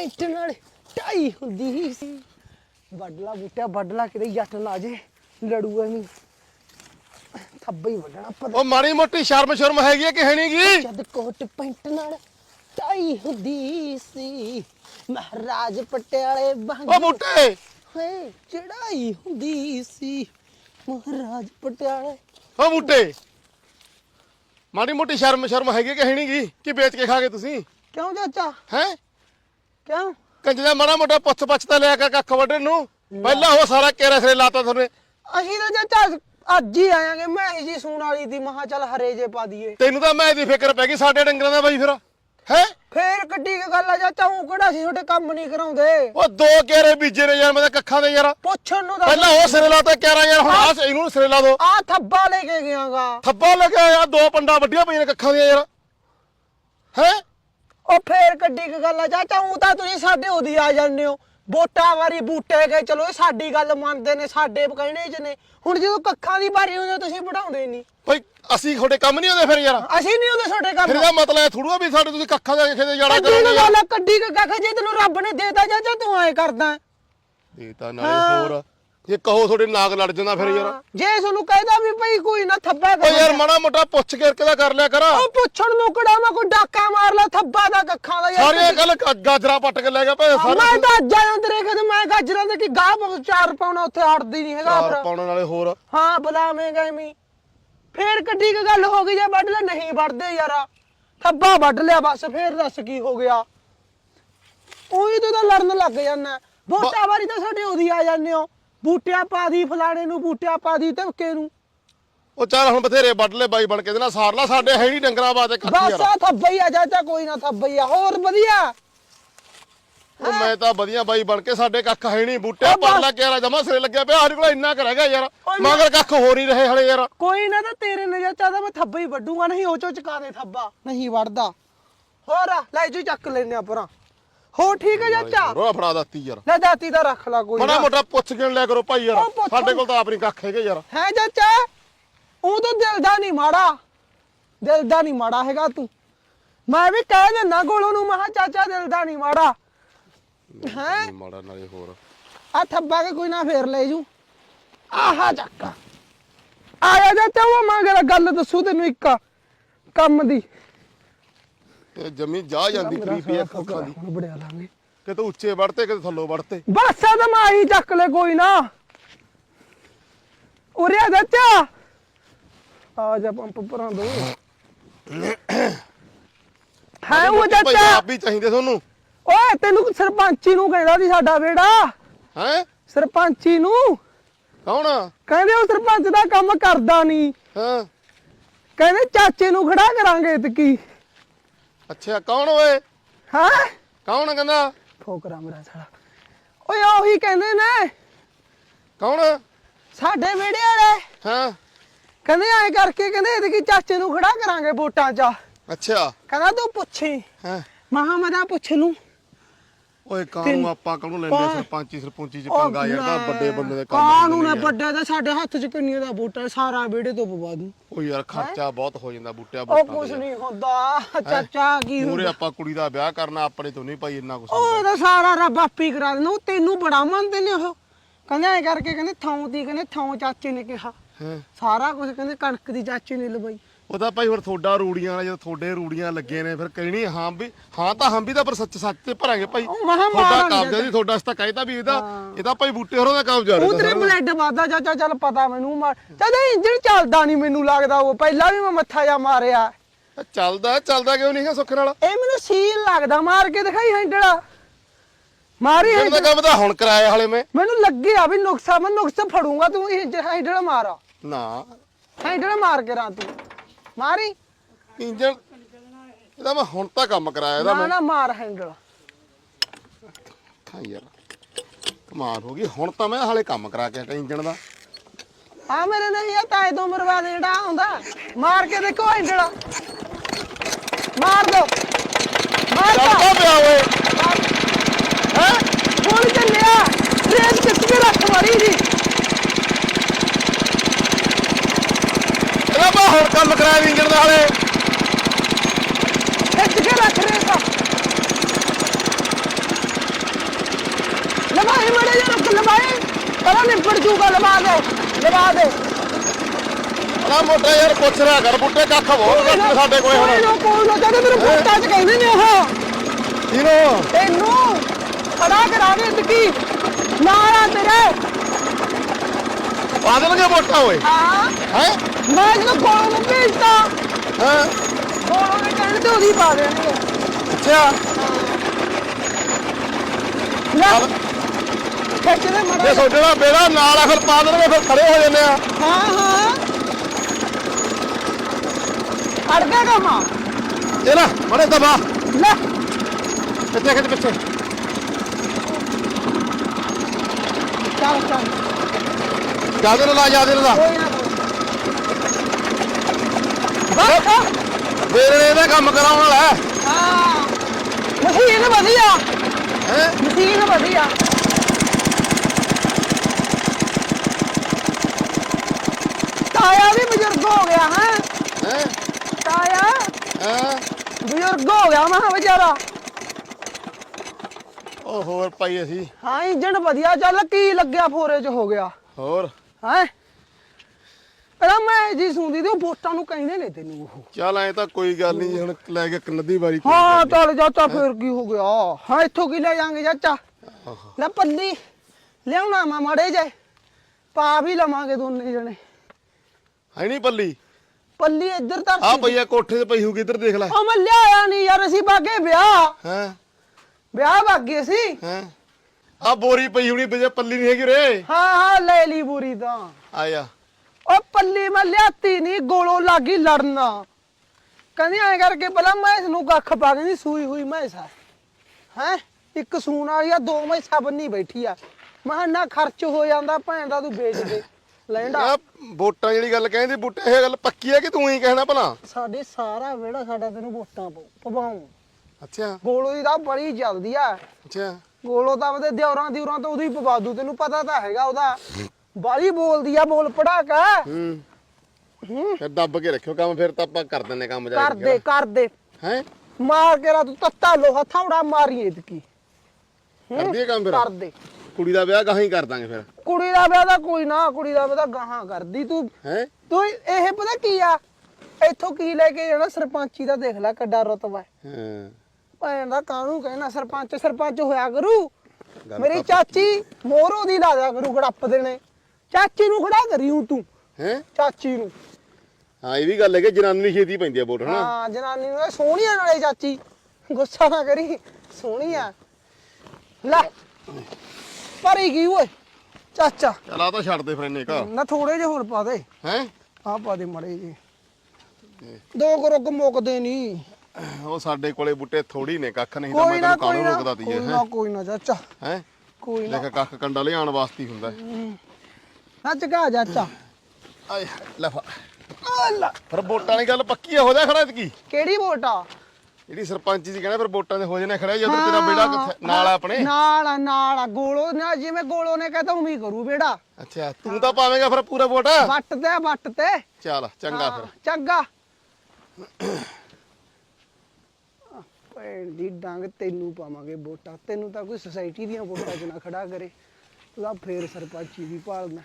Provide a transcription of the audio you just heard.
Pant ਨਾਲ ਟਾਈ ਹੁੰਦੀ ਸੀ। ਵੱਡਲਾ ਬੂਟਾ ਵੱਡਲਾ ਕਿਤੇ ਜੱਟ ਨਾ ਜੇ ਲੜੂਗਾ ਨਹੀਂ। ਥੱਬਾ ਹੀ ਵੱਢਣਾ ਪਰ ਉਹ ਮਾੜੀ ਮੋਟੀ ਸ਼ਰਮ ਸ਼ਰਮ ਹੈਗੀ ਆ ਕਿ ਹੈ ਨਹੀਂਗੀ ਜਦ ਕੋਟ ਪੈਂਟ ਨਾਲ ਟਾਈ ਹੁੰਦੀ ਸੀ ਮਹਾਰਾਜ ਪਟਿਆਲੇ ਉਹ ਬਾਂਗੇ ਬੂਟੇ! ਹੋਏ ਚੜਾਈ ਹੁੰਦੀ ਸੀ ਮਹਾਰਾਜ ਪਟਿਆਲੇ। ਉਹ ਬੂਟੇ! ਮਾੜੀ ਮੋਟੀ ਸ਼ਰਮ ਸ਼ਰਮ ਹੈਗੀ ਕਿ ਹੈ ਨਹੀਂਗੀ ਕਿ ਵੇਚ ਕੇ ਖਾ ਗਏ ਤੁਸੀਂ? ਕਿਉਂ ਚਾਚਾ? ਹੈ? ਕਿਉਂ? ਕੰਜਦਾ ਮਾੜਾ ਮੋਟਾ ਪੁੱਛ ਪੱਛ ਤਾਂ ਲਿਆ ਕਰ ਕੱਖ ਵੱਢਣ ਨੂੰ। ਪਹਿਲਾਂ ਉਹ ਸਾਰਾ ਕੇਰਾ ਸਿਰੇ ਲਾਤਾ ਤੁਹਾਨੂੰ। ਅਸੀਂ ਤਾਂ ਚਾਚਾ ਅੱਜ ਹੀ ਆਇਆਂਗੇ ਮੈਂ ਜੀ ਸੂਣ ਵਾਲੀ ਦੀ ਮਹਾ ਚੱਲ ਹਰੇ ਜੇ ਪਾ ਦਈਏ। ਤੈਨੂੰ ਤਾਂ ਮੈਂ ਦੀ ਫਿਕਰ ਪੈ ਗਈ ਸਾਡੇ ਡੰਗਰਾਂ ਦਾ ਬਾਈ ਫਿਰ। ਹੈ? ਫੇਰ ਕੱਢੀ ਕੇ ਗੱਲ ਆ ਚਾਚਾ ਹੂੰ ਕਿਹੜਾ ਸੀ ਤੁਹਾਡੇ ਕੰਮ ਨਹੀਂ ਕਰਾਉਂਦੇ? ਉਹ ਦੋ ਕੇਰੇ ਬੀਜੇ ਨੇ ਯਾਰ ਮੈਂ ਤਾਂ ਕੱਖਾਂ ਦੇ ਯਾਰ। ਪੁੱਛਣ ਨੂੰ ਤਾਂ ਪਹਿਲਾਂ ਉਹ ਸਿਰੇ ਲਾਤਾ ਕੇਰਾ ਯਾਰ ਹੁਣ ਆਹ ਇਹਨੂੰ ਸਿਰੇ ਲਾ ਦੋ। ਆ ਥੱਬਾ ਲੈ ਕੇ ਗਿਆਗਾ। ਥੱਬਾ ਲੱਗਿਆ ਯਾਰ ਦੋ ਪੰਡਾ ਵੱਡੀਆਂ ਪਈਆਂ ਨੇ ਕੱਖਾਂ ਦੀਆਂ ਯਾਰ। ਹੈ? ਉਹ ਫੇਰ ਕੱਢੀ ਕੇ ਗੱਲ ਆ? ਚਾਚਾ ਹੂੰ ਤਾਂ ਤੁਸੀਂ ਸਾਡੇ ਉਹਦੀ ਆ ਜਾਂਦੇ ਹੋ। ਵੋਟਾਂ ਵਾਰੀ ਬੂਟੇ ਗਏ ਚਲੋ ਇਹ ਸਾਡੀ ਗੱਲ ਮੰਨਦੇ ਨੇ ਸਾਡੇ ਕਹਿਣੇ ਚ ਨੇ। ਹੁਣ ਜਦੋਂ ਕੱਖਾਂ ਦੀ ਵਾਰੀ ਹੁੰਦੀ ਤੁਸੀਂ ਪੜਾਉਂਦੇ ਨਹੀਂ। ਭਾਈ ਅਸੀਂ ਤੁਹਾਡੇ ਕੰਮ ਨਹੀਂ ਹੁੰਦੇ ਫਿਰ ਯਾਰ। ਅਸੀਂ ਨਹੀਂ ਉਹਦੇ ਤੁਹਾਡੇ ਫਿਰ ਕੰਮ ਇਹਦਾ ਮਤਲਬ ਇਹ ਥੋੜੂਆ ਵੀ ਸਾਡੇ ਤੁਸੀਂ ਕੱਖਾਂ ਦੇ ਖੇਤੇ ਜੜਾ ਕੱਢੀ ਕਰੋਗੇ ਕੇ ਯਾਰ ਗੱਲ ਆ, ਕੱਢੀ ਕੇ ਕੱਖ ਜੇ ਤੈਨੂੰ ਰੱਬ ਨੇ ਦੇਤਾ ਚਾਚਾ ਤੂੰ ਐ ਕਰਦਾ। ਇਹ ਤਾਂ ਨਾਲੇ ਹੋਰ। ਜੇ ਕਹੋ ਤੁਹਾਡੇ ਨਾਗ ਲੜ ਜਾਂਦਾ ਫਿਰ ਯਾਰ। ਜੇ ਤੁਹਾਨੂੰ ਕਹਿਦਾ ਵੀ ਭਈ ਕੋਈ ਨਾ ਥੱਬਾ ਓ ਯਾਰ ਮਾੜਾ ਮੋਟਾ ਪੁੱਛ ਕੇ ਦਾ ਕਰ ਲਿਆ ਕਰ। ਉਹ ਪੁੱਛਣ ਨੂੰ ਕਿਹੜਾ ਮੈਂ ਕੋਈ ਡਾਕਾ ਮਾਰ ਲਾ ਥੱਬਾ ਦਾ ਕੱਖਾਂ ਦਾ ਸਾਰੀਆਂ ਕੱਲ ਗਾਜਰਾ ਪੱਟ ਕੇ ਲੈ ਗਿਆ ਭਾਈ ਮੈਂ ਸਾਰੇ ਤਾਂ ਅੱਜ ਆਇਆ ਤੇਰੇ ਕਦੇ ਮੈਂ ਗਾਜਰਾਂ ਦੇ ਕੀ ਗਾਹ ਬਹੁਤ ਚਾਰ ਪਾਉਣਾ ਉੱਥੇ ਹਟਦੀ ਨਹੀਂ ਹੈਗਾ ਚਾਰ ਫਿਰ। ਪਾਉਣ ਵਾਲੇ ਹੋਰ। ਹਾਂ ਬਲਾਵੇਂਗਾ ਐਵੇਂ ਫੇਰ ਕੱਢੀ ਕੀ ਗੱਲ ਹੋ ਗਈ ਜੇ ਵੱਢ ਲੈ ਨਹੀਂ ਵੱਢਦੇ ਯਾਰਾ। ਥੱਬਾ ਵੱਢ ਲਿਆ ਬਸ ਫੇਰ ਦੱਸ ਕੀ ਹੋ ਗਿਆ। ਉਹੀ ਤੂੰ ਤਾਂ ਲੜਨ ਲੱਗ ਜਾਂਦਾ। ਵੋਟਾਂ ਵਾਰੀ ਤਾਂ ਸਾਡੇ ਉਹਦੀ ਆ ਜਾਂਦੇ ਹੋ। ਬੂਟਿਆਂ ਪਾ ਦੀ ਫਲਾਣੇ ਨੂੰ ਬੂਟਿਆਂ ਪਾ ਦੀ ਧਮਕੇ ਨੂੰ। ਉਹ ਚੱਲ ਹੁਣ ਬਥੇਰੇ ਵੱਢ ਲੈ ਬਾਈ ਬਣ ਕੇ ਨਾਲ ਸਾਰ ਲਾ ਸਾਡੇ ਹੈ ਨਹੀਂ ਡੰਗਰਾਂ ਬਾਤੇ ਕੱਖ ਬਸ ਯਾਰ ਆ ਥੱਬਾ ਹੀ ਆ ਚਾਚਾ ਕੋਈ ਨਾ ਥੱਬਾ ਹੀ ਆ ਹੋਰ ਵਧੀਆ। ਉਹ ਮੈਂ ਤਾਂ ਵਧੀਆ ਬਾਈ ਬਣ ਕੇ ਸਾਡੇ ਕੱਖ ਹੈ ਨਹੀਂ ਬੂਟੇ ਉਹ ਬਸ- ਪਰ ਲੱਗਿਆ ਜਮਾ ਸਿਰੇ ਲੱਗਿਆ ਪਿਆ ਸਾਡੇ ਕੋਲ ਇੰਨਾ ਕਰ ਹੈਗਾ ਯਾਰ। ਮੈਂ- ਮਗਰ ਕੱਖ ਹੋ ਨਹੀਂ ਰਹੇ ਹਲੇ ਯਾਰ। ਕੋਈ ਨਾ ਤਾਂ ਤੇਰੇ ਨੇ ਚਾਚਾ ਤਾਂ ਮੈਂ ਥੱਬਾ ਹੀ ਵੱਡੂਗਾ ਨਹੀਂ ਉਹ ਚੋ ਚਕਾ ਦੇ ਥੱਬਾ। ਨਹੀਂ ਵੜਦਾ ਹੋਰ ਆ, ਲੈ ਜੀ ਚੱਕ ਲੈਨੇ ਆ ਪਰਾਂ। ਹੋ ਠੀਕ ਹੈ ਚਾਚਾ? ਰੋਆ ਫੜਾ ਦਿੱਤੀ ਯਾਰ। ਲੈ ਦਾਤੀ ਦਾ ਰੱਖ ਲਾ ਕੋਈ ਮਾੜਾ ਨਾ। ਮੋਟਾ ਪੁੱਛ ਗਿਣ ਲਿਆ ਕਰੋ ਭਾਈ ਯਾਰ। ਪੁੱਛੋ। ਸਾਡੇ ਕੋਲ ਤਾਂ ਆਪਣੀ ਕੱਖ ਹੈਗੇ ਯਾਰ। ਹੈ ਚਾਚਾ? ਉਹ ਤਾਂ ਦਿਲ ਦਾ ਨਹੀਂ ਮਾੜਾ। ਦਿਲ ਦਾ ਨਹੀਂ ਮਾੜਾ ਹੈਗਾ ਤੂੰ। ਮੈਂ ਵੀ ਕਹਿ ਦਿੰਦਾ ਗੋਲੋਂ ਨੂੰ ਮਹਾ ਚਾਚਾ ਦਿਲ ਦਾ ਨਹੀਂ ਮਾੜਾ। ਹੈ? ਮਾੜਾ ਨਾਲੇ ਹੋਰ। ਆ ਥੱਬਾ ਕੇ ਕੋਈ ਨਾ ਫੇਰ ਲੈ ਜੂ। ਆਹਾ ਚੱਕਾ। ਆਇਆ ਚਾਚਾ ਉਹ ਮੰਗਲਾ ਗੱਲ ਦੱਸੂ ਤੈਨੂੰ ਇੱਕ ਕੰਮ ਦੀ। ਇਹ ਜ਼ਮੀਨ ਜਾ ਜਾਂਦੀ ਪਈ ਆ ਕੱਖਾਂ ਦੀ ਹੁਣ ਬੜਿਆ ਲਾਂਗੇ। ਕਿਤੇ ਉੱਚੇ ਵੜਤੇ ਕਿਤੇ ਥੱਲੋਂ ਵੜਤੇ? ਬਸ ਆ ਤਾਂ ਮੈਂ ਆਹੀ ਚੱਕ ਲੈ ਕੋਈ ਨਾ। ਉਰੇ ਆ ਚਾਚਾ ਆ ਜਾ ਪੰਪ ਪਰਾਂ ਦੋ। ਹੈ ਉਹ ਚਾਚਾ। ਆਪ ਵੀ ਚਾਹੀਦੇ ਤੁਹਾਨੂੰ। ਓਏ ਤੈਨੂੰ ਸਰਪੰਚੀ ਨੂੰ ਕਹਿੰਦਾ ਸੀ ਸਾਡਾ ਬੇੜਾ। ਹੈ? ਸਰਪੰਚੀ ਨੂੰ। ਕੌਣ ਕਹਿੰਦੇ ਉਹ ਸਰਪੰਚ ਦਾ ਕੰਮ ਕਰਦਾ ਨਹੀਂ ਹਾਂ। ਕਹਿੰਦੇ ਚਾਚੇ ਨੂੰ ਖੜਾ ਕਰਾਂਗੇ ਤੇ ਕੀ ਅੱਛਾ ਕੌਣ ਓਏ? ਹਾਂ? ਕੌਣ ਕਹਿੰਦਾ? ਫੋਕਰਾ ਮੇਰਾ ਸਾਲਾ। ਓਏ ਉਹੀ ਕਹਿੰਦੇ ਨੇ। ਕੌਣ? ਸਾਡੇ ਵਿਹੜੇ ਵਾਲੇ। ਹਾਂ। ਕਹਿੰਦੇ ਐ ਕਰਕੇ ਕਹਿੰਦੇ ਇਹਦੇ ਕੀ ਚਾਚੇ ਨੂੰ ਖੜਾ ਕਰਾਂਗੇ ਵੋਟਾਂ 'ਚ। ਅੱਛਾ। ਕਹਿੰਦਾ ਤੂੰ ਪੁੱਛੀ। ਹਾਂ। ਮਹਾ ਪੁੱਛ ਲੂੰ। ਓਏ ਕਾਹਨੂੰ ਆਪਾਂ ਕਾਹਨੂੰ ਲੈਂਦੇ? ਸਰਪੰਚੀ ਸਰਪੰਚੀ ਚ ਪੰਗਾ ਯਾਰ ਵੱਡੇ ਬੰਦੇ ਦੇ ਕੰਮ ਹੈ ਨੇ। ਵੱਡੇ ਦਾ ਸਾਡੇ ਹੱਥ 'ਚ ਕਿੰਨੀਆਂ ਦਾ ਵੋਟਾਂ ਸਾਰਾ ਵਿਹੜੇ ਤੋਂ ਪਵਾ ਦੂੰ। ਓ ਯਾਰ ਖਰਚਾ ਬਹੁਤ ਹੋ ਜਾਂਦਾ ਬੂਟਿਆਂ ਉਹ ਬੂਟਾਂ ਕੁਛ ਨਹੀਂ ਹੁੰਦਾ ਚਾਚਾ ਕੀ ਮੂਰੇ ਹੁੰਦਾ ਆਪਾਂ ਕੁੜੀ ਦਾ ਵਿਆਹ ਕਰਨਾ ਆਪਣੇ ਤੋਂ ਨਹੀਂ ਭਾਈ ਇੰਨਾ ਕੁਛ ਉਹ ਤਾਂ ਸਾਰਾ ਰੱਬ ਆਪੀ ਕਰਾ ਦਿੰਦਾ ਉਹ ਤੈਨੂੰ ਬੜਾ ਮੰਨਦੇ ਨੇ ਉਹ। ਕਹਿੰਦੇ ਐ ਕਰਕੇ ਕਹਿੰਦੇ ਥਾਂ ਦੀ ਕਹਿੰਦੇ ਥਾਂ ਚਾਚੇ ਨੇ ਕਿਹਾ। ਸਾਰਾ ਕੁਝ ਕਹਿੰਦੇ ਕਣਕ ਦੀ ਚਾਚੇ ਨੇ ਲਵਾਈ। ਉਹ ਤਾਂ ਭਾਈ ਹੋਰ ਤੁਹਾਡਾ ਰੂੜੀਆਂ ਵਾਲਾ ਜਦੋਂ ਤੁਹਾਡੇ ਰੂੜੀਆਂ ਲੱਗੇ ਨੇ ਫਿਰ ਕਹਿਣੀ ਹਾਂ ਵੀ ਹਾਂ ਤਾਂ ਹਮ ਵੀ ਤਾਂ ਪਰ ਸੱਚ ਸੱਚ ਤੇ ਭਰਾਂਗੇ ਭਾਈ। ਉਹ ਮਾਰਾਂਗੇ ਕਬਜ਼ਾ ਜੀ ਤੁਹਾਡਾ ਅਸਤਾ ਕਹਿਤਾ ਵੀ ਇਹਦਾ ਇਹਦਾ ਭਾਈ ਬੂਟੇ ਹੋਰਾਂ ਦਾ ਉਹ ਰਹਿੰਦਾ ਤੇਰੇ ਸਾਰਾ। ਬਲੱਡ ਵਾਦਾ ਚਾਚਾ ਚੱਲ ਪਤਾ ਮੈਨੂੰ ਮਾਰ। ਚਾਚਾ ਇੰਜਣ ਚੱਲਦਾ ਨਹੀਂ ਮੈਨੂੰ ਲੱਗਦਾ ਉਹ। ਪਹਿਲਾਂ ਵੀ ਮੈਂ ਮੱਥਾ ਜਾ ਮਾਰਿਆ। ਚੱਲਦਾ ਚੱਲਦਾ ਕਿਉਂ ਨਹੀਂ ਹੈ ਸੁੱਖ ਨਾਲ? ਇਹ ਮੈਨੂੰ ਸੀਲ ਲੱਗਦਾ ਮਾਰ ਕੇ ਦਿਖਾਈ ਹੈਂਡਲਾ ਮਾਰੀ ਇਹਦਾ ਹੈਂਡਲ ਕੰਮ ਤਾਂ ਹੁਣ ਕਰਾਇਆ ਹਲੇ ਮੈਂ। ਮੈਨੂੰ ਲੱਗਿਆ ਵੀ ਨੁਕਸਾ ਮੈਂ ਨੁਕਸ ਫੜੂੰਗਾ ਤੂੰ ਇਹ ਹੈਂਡਲ ਮਾਰਾ। ਨਾ। ਹੈਂਡਲ ਮਾਰ ਕੇ ਰਾਂ ਤੂੰ। ਮਾਰੀ? ਇੰਜਣ? ਇਹਦਾ ਮੈਂ ਹੁਣ ਤਾਂ ਕੰਮ ਕਰਾਇਆ ਇਹਦਾ ਨਾ ਮੈਂ ਨਾ ਮਾਰ ਹੈਂਡਲ ਹਾਂ ਯਾਰ ਕਮਾਲ ਹੋ ਗਈ। ਹੁਣ ਤਾਂ ਮੈਂ ਹਲੇ ਕੰਮ ਕਰਾ ਕੇ ਹਟਿਆ ਇੰਜਣ ਦਾ। ਆ ਮੇਰੇ ਨਹੀਂ ਆ ਤਾਏ ਤੋਂ ਮਰਵਾ ਦੇ ਜਿਹੜਾ ਹੁੰਦਾ ਮਾਰ ਕੇ ਦੇਖੋ ਹੈਂਡਲ ਮਾਰ ਦੋ। ਮਾਰ ਦੋ। ਚੱਲਦਾ ਪਿਆ ਓਏ ਹੈ ਹੁਣ ਚੱਲਿਆ ਟ੍ਰੇਨ ਕਿੱਥੇ ਕੇ ਰੱਖ ਮਾਰੀ ਜੀ ਇਹਦਾ ਮੈਂ ਹੁਣ ਕਰਾਇਆ ਇੰਜਣ ਦਾ ਹਲੇ ਖਿੱਚ ਕੇ ਰੱਖ ਰਹੇ ਲਵਾਈ ਮੜੇ ਜੇ ਰੁਕ ਲਵਾਈ ਪਹਿਲਾਂ ਨਿਬੜ ਜੂਗਾ ਲਵਾ ਦੇ ਲਵਾ ਦੇ। ਬੜਾ ਮੋਟਾ ਯਾਰ ਪੁੱਛ ਰਿਹਾ ਕਰ ਬੁੱਟੇ ਕੱਖ ਬਹੁਤ ਘੱਟ ਸਾਡੇ ਕੋਲੇ ਕੋਈ ਹੁਣ। ਨਾ ਕੋਈ ਨਾ ਕਹਿੰਦੇ ਮੇਰੇ ਪੁੱਤਾਂ ਚ ਕਹਿੰਦੇ ਨੇ ਉਹ। ਇਹਨੂੰ ਤੈਨੂੰ। ਖੜਾ ਕਰਾ ਦੇ ਇਤਕੀ ਨਾਰਾ ਤੇਰੇ। ਪਾ ਦੇਣਗੇ ਮੋਟਾ ਓਏ। ਹਾਂ। ਹੈ? ਮੈਂ ਜਦੋਂ ਕੋਲੋਂ ਨੂੰ ਭੇਜਤਾ ਹਾਂ। ਕੋਲੋਂ ਨੇ ਕਹਿਣ ਤੇ ਉਹਦੀ ਪਾ ਦੇਣਗੇ ਅੱਛਾ। ਲੈ। ਚੱਲ। ਖਿੱਚ ਦੇ ਜੇ ਮੜਾ ਸੋਚਣਾ ਬੇੜਾ ਨਾਲ ਆ ਫਿਰ ਪਾ ਦੇਣਗੇ ਫਿਰ ਖੜੇ ਹੋ ਜੰਨੇ ਆ। ਹਾਂ ਹਾਂ। ਅੜ ਗਿਆ ਕੰਮ। ਇਹ ਨਾ ਮੜੇ ਦਬਾ ਲੈ। ਪਿੱਛੇ ਖਿੱਚ ਪਿੱਛੇ। ਚੱਲ ਚੱਲ। ਜ਼ਿਆਦਾ ਨਾ ਲਾ ਜ਼ਿਆਦਾ ਨਾ ਲਾ। ਕੋਈ ਨਾ। ਬਸ ਵੇਰਣੇ ਦਾ ਕੰਮ ਕਰਾਉਣ ਵਾਲਾ ਹੈ। ਮਸ਼ੀਨ ਵਧੀਆ। ਹੈ? ਮਸ਼ੀਨ ਵਧੀਆ। ਤਾਇਆ ਵੀ ਬਜ਼ੁਰਗ ਹੋ ਗਿਆ ਹੈ? ਹੈ? ਤਾਇਆ? ਹਾਂ? ਬਜ਼ੁਰਗ ਹੋ ਗਿਆ ਮੈਂ ਕਿਹਾ ਵਿਚਾਰਾ। ਉਹ ਹੋਰ ਪਾਈ ਅਸੀਂ। ਹਾਂ ਇੰਜਣ ਵਧੀਆ ਚੱਲ ਕੀ ਲੱਗਿਆ ਫੋਰੇ ਚ ਹੋ ਗਿਆ। ਹੋਰ? ਹੈ? ਪਹਿਲਾਂ ਮੈਂ ਜੀ ਸੁਣਦੀ ਤੇ ਉਹ ਵੋਟਾਂ ਨੂੰ ਕਹਿੰਦੇ ਨੇ ਤੈਨੂੰ ਉਹ। ਚੱਲ ਐ ਤਾਂ ਕੋਈ ਗੱਲ ਨਹੀਂ ਹੁਣ ਲੈ ਕੇ ਇੱਕ ਨਦੀ ਵਾਰੀ ਕੋਈ ਹਾਂ ਗੱਲ ਚੱਲ ਚਾਚਾ ਫੇਰ ਕੀ ਹੋ ਗਿਆ? ਹਾਂ ਇੱਥੋਂ ਕੀ ਲੈ ਜਾਾਂਗੇ ਚਾਚਾ? ਨੀ। ਲੈ ਪੱਲੀ ਲਿਆਉਣਾ ਮਾ ਮੜੇ ਜੇ ਪਾ ਵੀ ਲਵਾਂਗੇ ਦੋਨੇ ਜਣੇ। ਹੈ ਨਹੀਂ ਪੱਲੀ ਪੱਲੀ ਇੱਧਰ ਤੱਕ ਆ ਪਈਆ ਕੋਠੇ ਤੇ ਪਈ ਹੋਊਗੀ ਇੱਧਰ ਦੇਖ ਲੈ। ਉਹ ਮੈਂ ਲਿਆਇਆ ਨਹੀਂ ਯਾਰ ਅਸੀਂ ਬਾਗੇ ਵਿਆਹ। ਹੈ? ਵਿਆਹ ਬਾਗੇ ਸੀ ਹੈ? ਆ ਬੋਰੀ ਪਈ ਹੋਣੀ ਬਜੇ ਪੱਲੀ ਨਹੀਂ ਹੈਗੀ ਰੇ। ਹਾਂ ਹਾਂ ਲੈ ਲਈ ਬੁਰੀ ਤਾਂ। ਆਇਆ। ਉਹ ਪੱਲੀ ਮੈਂ ਲਿਆਤੀ ਨਹੀਂ ਗੋਲੋਂ ਲੱਗੀ ਲੜਨਾ। ਕਹਿੰਦੀ ਐ ਕਰਕੇ ਪਹਿਲਾਂ ਮੈਂ ਇਸ ਨੂੰ ਕੱਖ ਪਾ ਕਹਿੰਦੀ ਸੂਈ ਹੋਈ ਮੈਸ ਆ। ਹੈ? ਇੱਕ ਸੂਣ ਵਾਲੀ ਆ ਦੋ ਮੈਸਾਂ ਬੰਨੀ ਬੈਠੀ ਆ। ਮੈਂ ਨਾ ਖਰਚ ਹੋ ਜਾਂਦਾ ਭੈਣ ਦਾ ਤੂੰ ਵੇਚ ਦੇ। ਲੈਂਦਾ ਆ। ਵੋਟਾਂ ਜਿਹੜੀ ਗੱਲ ਕਹਿੰਦੀ ਬੁੱਟੇ ਇਹ ਗੱਲ ਪੱਕੀ ਹੈ ਕਿ ਤੂੰ ਹੀ ਕਹਿਣਾ ਭਲਾ? ਸਾਡੇ ਸਾਰਾ ਵਿਹੜਾ ਸਾਡਾ ਤੈਨੂੰ ਵੋਟਾਂ ਪਾਉ ਪਵਾਉ ਅੱਛਾ। ਗੋਲੋ ਦੀ ਤਾਂ ਬੜੀ ਜਲਦੀ ਆ। ਅੱਛਾ। ਗੋਲੋ ਤਾਂ ਉਹਦੇ ਦਿਉਰਾਂ ਦਿਉਰਾਂ ਤੋਂ ਉਹਦੀ ਪਵਾ ਦੂ ਤੈਨੂੰ ਪਤਾ ਤਾਂ ਹੈਗਾ ਉਹਦਾ। ਬਾਲੀ ਬੋਲਦੀ ਆ ਬੋਲ ਪੜਾਕਾ ਹੂੰ। ਹੂੰ। ਫਿਰ ਦੱਬ ਕੇ ਰੱਖਿਓ ਕੰਮ ਫਿਰ ਤਾਂ ਆਪਾਂ ਕਰ ਦਿੰਨੇ ਕੰਮ ਜਾ ਕਰ ਦੇ ਕਰ ਦੇ ਹੈ? ਮਾਰ ਕੇ ਰਾ ਤੂੰ ਤੱਤਾ ਲੋਹਾ ਥਾਉੜਾ ਮਾਰੀ ਇਤਕੀ ਕਰ ਦਈਏ ਕੰਮ ਫਿਰ? ਕਰ ਦੇ ਕੁੜੀ ਦਾ ਵਿਆਹ ਗਾਹਾਂ ਹੀ ਕਰ ਦਾਂਗੇ ਫਿਰ। ਕੁੜੀ ਦਾ ਵਿਆਹ ਤਾਂ ਕੋਈ ਨਾ ਕੁੜੀ ਦਾ ਵਿਆਹ ਗਾਹਾਂ ਕਰਦੀ। ਤੂੰ ਹੈ? ਤੂੰ ਇਹ ਪਤਾ ਕੀ ਆ? ਇੱਥੋਂ ਕੀ ਲੈ ਕੇ ਜਾਣਾ? ਸਰਪੰਚੀ ਦਾ ਦੇਖ ਲੈ ਕੱਡਾ ਰਤਬਾ ਹਾਂ। ਭੈਣ ਦਾ ਕਾਹਨੂੰ ਕਹਿਣਾ? ਸਰਪੰਚ ਸਰਪੰਚ ਹੋਇਆ ਕਰੂ। ਮੇਰੀ ਚਾਚੀ ਮੋਰੋ ਦੀ ਲਾ ਦਿਆ ਕਰੂ ਗੜੱਪ ਦੇਣੇ। ਚਾਚੀ ਨੂੰ ਖੜਾ ਕਰੀ ਹੂੰ ਤੂੰ। ਹੈ? ਚਾਚੀ ਨੂੰ। ਹਾਂ ਇਹ ਵੀ ਗੱਲ ਹੈ ਕਿ ਜਨਾਨੀ ਛੇਤੀ ਪੈਂਦੀ ਆ ਵੋਟ ਹਨਾ? ਹਾਂ ਜਨਾਨੀ ਨੂੰ ਇਹ ਸੋਹਣੀ ਆ ਨਾਲੇ ਚਾਚੀ। ਗੁੱਸਾ ਨਾ ਕਰੀ ਸੋਹਣੀ ਆ ਲੈ ਭਰੀ ਗਈ ਓਏ ਚਾਚਾ। ਚਲ ਆ ਤਾਂ ਛੱਡ ਦੇ ਫਿਰ ਕਾ। ਨਾ ਥੋੜੇ ਜਿਹੇ ਹੋਰ ਪਾ ਦੇ। ਹੈ? ਆ ਪਾ ਦੇ ਮੜੇ ਜੀ ਦੋ ਕਰੋਗ ਮੁੱਕਦੇ ਨਹੀਂ ਉਹ ਸਾਡੇ ਕੋਲੇ ਬੁੱਟੇ ਥੋੜੀ ਨੇ ਕੱਖ ਨਹੀਂ ਤਾਂ ਮੈਂ ਤੈਨੂੰ ਕਾਹਨੂੰ ਰੋਕਦਾ ਕੋਈ ਦਈਏ ਨਾ ਕੋਈ ਨਾ ਚਾਚਾ। ਹੈ? ਕੋਈ ਨਾ। ਦੇਖ ਕੱਖ ਕੰਡਾ ਲਿਆਉਣ ਵਾਸਤੇ ਹੀ ਹੁੰਦਾ। ਹੈ। ਨਾ ਚਕਾ ਚਾਚਾ ਆਏ ਲੈ ਫਾ ਅੱਲਾ ਫਿਰ ਵੋਟਾਂ ਦੀ ਗੱਲ ਪੱਕੀ ਆ ਹੋ ਜਾ ਖੜਾ ਇਤਕੀ। ਕਿਹੜੀ ਵੋਟ ਆ? ਜਿਹੜੀ ਸਰਪੰਚੀ ਦੀ ਕਹਿੰਦਾ ਫਿਰ ਵੋਟਾਂ ਦੇ ਹੋ ਜਾਣੇ ਖੜਾ ਜਦੋਂ ਤੇਰਾ ਬੇੜਾ ਕਿੱਥੇ ਨਾਲ ਆ ਆਪਣੇ। ਨਾਲ ਆ ਨਾਲ ਆ ਗੋਲੋ ਨਾ ਜਿਵੇਂ ਗੋਲੋ ਨੇ ਕਹਤਾ ਉਵੇਂ ਹੀ ਕਰੂ ਬੇੜਾ। ਅੱਛਾ ਤੂੰ ਤਾਂ ਪਾਵੇਂਗਾ ਫਿਰ ਪੂਰਾ ਵੋਟ। ਵੱਟ ਤੇ ਵੱਟ ਤੇ। ਚੱਲ ਚੰਗਾ ਫਿਰ। ਚੰਗਾ। ਭੈਣ ਦੀ ਡੰਗ ਤੈਨੂੰ ਪਾਵਾਂਗੇ ਵੋਟਾਂ। ਤੈਨੂੰ ਤਾਂ ਕੋਈ ਸੁਸਾਇਟੀ ਦੀਆਂ ਵੋਟਾਂ 'ਚ ਨਾ ਖੜਾ ਕਰੇ। ਉਹਦਾ ਫੇਰ ਸਰਪੰਚੀ ਵੀ ਭਾਲਣਾ।